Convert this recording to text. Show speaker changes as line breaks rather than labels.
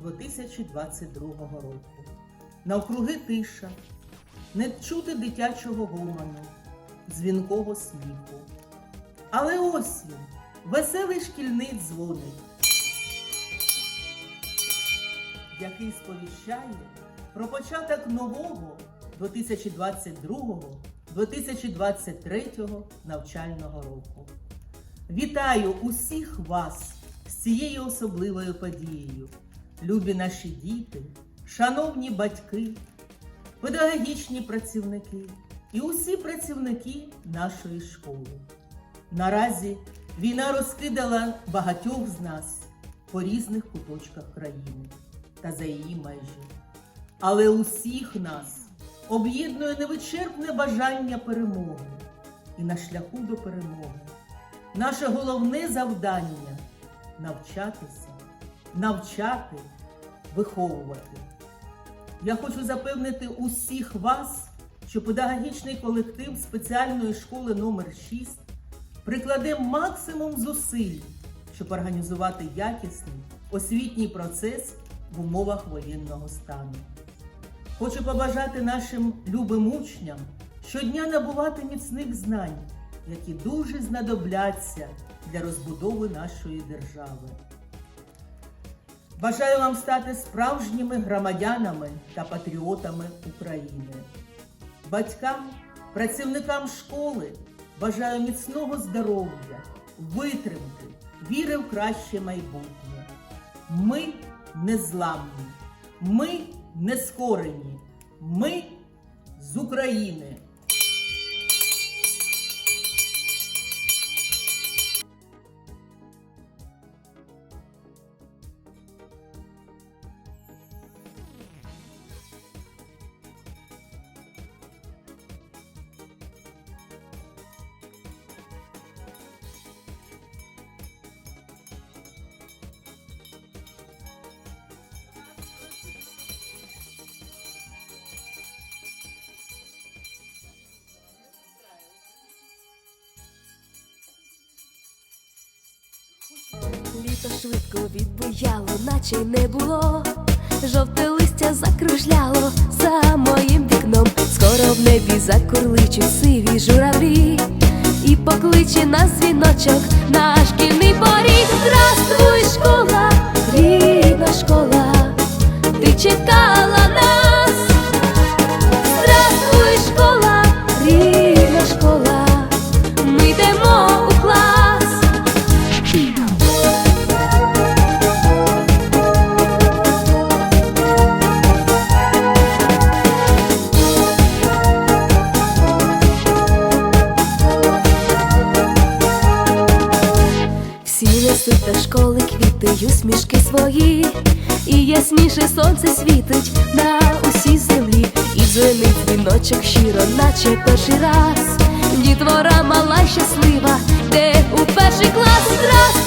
2022 року. Навкруги тиша, не чути дитячого гомону, дзвінкого сміху. Але ось він, веселий шкільний дзвоник, який сповіщає про початок нового 2022-2023 навчального року. Вітаю усіх вас з цією особливою подією, любі наші діти, шановні батьки, педагогічні працівники і усі працівники нашої школи. Наразі війна розкидала багатьох з нас по різних куточках країни та за її межі. Але усіх нас об'єднує невичерпне бажання перемоги. І на шляху до перемоги наше головне завдання навчатися, навчати, виховувати. Я хочу запевнити усіх вас, що педагогічний колектив спеціальної школи номер 6 прикладе максимум зусиль, щоб організувати якісний освітній процес в умовах воєнного стану. Хочу побажати нашим любим учням щодня набувати міцних знань, які дуже знадобляться для розбудови нашої держави. Бажаю вам стати справжніми громадянами та патріотами України. Батькам, працівникам школи бажаю міцного здоров'я, витримки, віри в краще майбутнє. Ми незламні, ми нескорені, ми з України.
Літо швидко відбуяло, наче й не було. Жовте листя закружляло за моїм вікном. Скоро в небі закурличуть сиві журавлі і покличе нас дзвіночок на шкільний поріг. Здравствуй, школа, рідна школа, ти чекала Несуть до школи квіти усмішки свої, і ясніше сонце світить на усій землі, і дзвенить дзвіночок щиро, наче перший раз. Дітвора мала щаслива, де у перший клас Здравствуй,